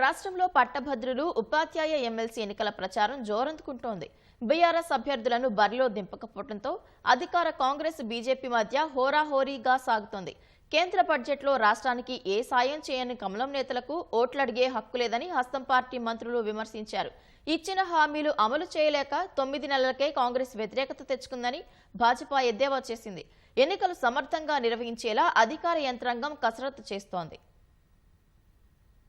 రాష్ట్రంలో పట్టభద్రులు ఉపాధ్యాయ ఎమ్మెల్సీ ఎన్నికల ప్రచారం జోరందుకుంటోంది. బీఆర్ఎస్ అభ్యర్థులను బరిలో దింపకపోవడంతో అధికార కాంగ్రెస్ బీజేపీ మధ్య హోరాహోరీగా సాగుతోంది. కేంద్ర బడ్జెట్లో రాష్ట్రానికి ఏ సాయం చేయని కమలం నేతలకు ఓట్లడిగే హక్కు లేదని హస్తం పార్టీ మంత్రులు విమర్శించారు. ఇచ్చిన హామీలు అమలు చేయలేక తొమ్మిది నెలలకే కాంగ్రెస్ వ్యతిరేకత తెచ్చుకుందని భాజపా ఎద్దేవా చేసింది. ఎన్నికలు సమర్థంగా నిర్వహించేలా అధికార యంత్రాంగం కసరత్తు చేస్తోంది.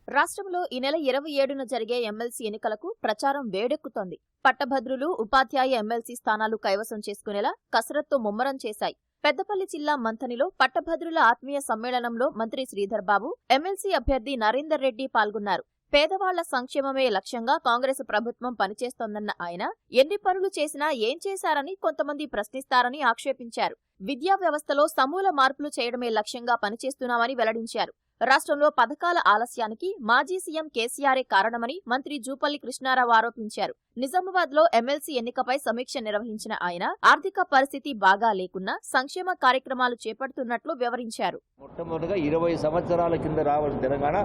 రాష్ట్రంలో ఈ నెల ఇరవై ఏడున జరిగే ఎమ్మెల్సీ ఎన్నికలకు ప్రచారం వేడెక్కుతోంది. పట్టభద్రులు ఉపాధ్యాయ ఎమ్మెల్సీ స్థానాలు కైవసం చేసుకునేలా కసరత్తు ముమ్మరం చేశాయి. పెద్దపల్లి జిల్లా మంథనిలో పట్టభద్రుల ఆత్మీయ సమ్మేళనంలో మంత్రి శ్రీధర్ బాబు ఎమ్మెల్సీ అభ్యర్థి నరేందర్ రెడ్డి పాల్గొన్నారు. పేదవాళ్ళ సంక్షేమమే లక్ష్యంగా కాంగ్రెస్ ప్రభుత్వం పనిచేస్తోందన్న ఆయన ఎన్ని పనులు చేసినా ఏం చేశారని కొంతమంది ప్రశ్నిస్తారని ఆక్షేపించారు. విద్యా వ్యవస్థలో సమూల మార్పులు చేయడమే లక్ష్యంగా పనిచేస్తున్నామని వెల్లడించారు. రాష్ట్రంలో పథకాల ఆలస్యానికి మాజీ సీఎం కేసీఆరే కారణమని మంత్రి జూపల్లి కృష్ణారావు ఆరోపించారు. నిజామాబాద్లో ఎమ్మెల్సీ ఎన్నికపై సమీక్ష నిర్వహించిన ఆయన ఆర్థిక పరిస్థితి బాగా లేకున్నా సంక్షేమ కార్యక్రమాలు చేపడుతున్నట్లు వివరించారు. మొట్టమొదటిగా ఇరవై సంవత్సరాల కింద రావాల్సిన తెలంగాణ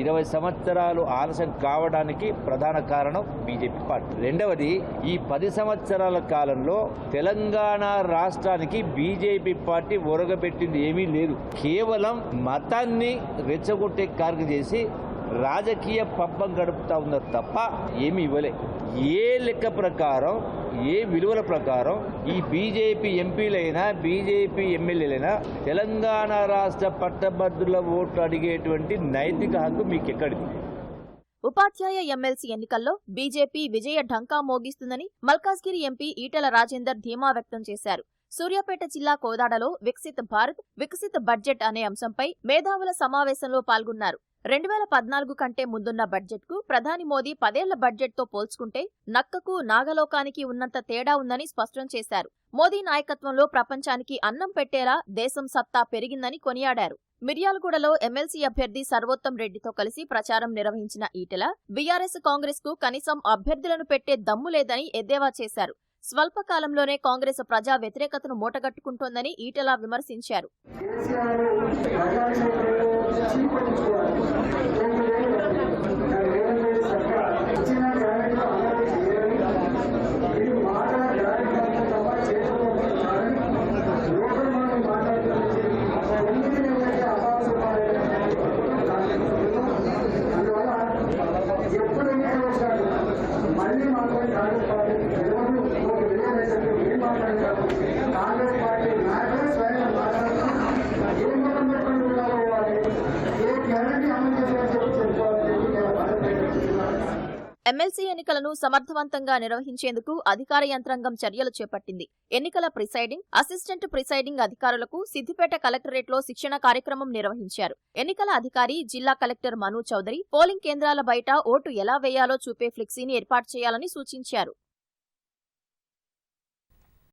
ఇరవై సంవత్సరాలు ఆలస్యం కావడానికి ప్రధాన కారణం బీజేపీ పార్టీ. రెండవది ఈ పది సంవత్సరాల కాలంలో తెలంగాణ రాష్ట్రానికి బీజేపీ పార్టీ ఒరగబెట్టింది ఏమీ లేదు. కేవలం మతాన్ని రెచ్చగొట్టే కార్యక్రమం చేసి రాజకీయ పబ్బం గడుపుతా ఉన్నారు తప్ప ఏమి ఇవ్వలే. ఏ లెక్క ప్రకారం ఏ విలువల ప్రకారం ఈ బీజేపీ ఎంపీలైనా బీజేపీ ఎమ్మెల్యేలైనా తెలంగాణ రాష్ట్ర పట్టభద్రుల ఓట్లు అడిగేటువంటి నైతిక హక్కు మీకు ఎక్కడిది ఉపాధ్యాయ ఎమ్మెల్సీ ఎన్నికల్లో బీజేపీ విజయ ఢంకా మోగిస్తుందని మల్కాజ్గిరి ఎంపీ ఈటెల రాజేందర్ ధీమా వ్యక్తం చేశారు. సూర్యాపేట జిల్లా కోదాడలో వికసిత్ భారత్ వికసిత్ బడ్జెట్ అనే అంశంపై మేధావుల సమావేశంలో పాల్గొన్నారు. రెండు వేల పద్నాలుగు కంటే ముందున్న బడ్జెట్కు ప్రధాని మోదీ పదేళ్ళ బడ్జెట్తో పోల్చుకుంటే నక్కకు నాగలోకానికి ఉన్నంత తేడా ఉందని స్పష్టం చేశారు. మోదీ నాయకత్వంలో ప్రపంచానికి అన్నం పెట్టేలా దేశం సత్తా పెరిగిందని కొనియాడారు. మిర్యాలగూడలో ఎమ్మెల్సీ అభ్యర్థి సర్వోత్తం రెడ్డితో కలిసి ప్రచారం నిర్వహించిన ఈటెల బీఆర్ఎస్ కాంగ్రెస్కు కనీసం అభ్యర్థులను పెట్టే దమ్ము లేదని ఎద్దేవా చేశారు. స్వల్పకాలంలోనే కాంగ్రెస్ ప్రజా వ్యతిరేకతను మూటగట్టుకుంటోందని ఈటెలా విమర్శించారు. ఎమ్మెల్సీ ఎన్నికలను సమర్థవంతంగా నిర్వహించేందుకు అధికార యంత్రాంగం చర్యలు చేపట్టింది. ఎన్నికల ప్రిసైడింగ్ అసిస్టెంట్ ప్రిసైడింగ్ అధికారులకు సిద్దిపేట కలెక్టరేట్లో శిక్షణ కార్యక్రమం నిర్వహించారు. ఎన్నికల అధికారి జిల్లా కలెక్టర్ మను చౌదరి పోలింగ్ కేంద్రాల బయట ఓటు ఎలా వేయాలో చూపే ఫ్లెక్సీని ఏర్పాటు చేయాలని సూచించారు.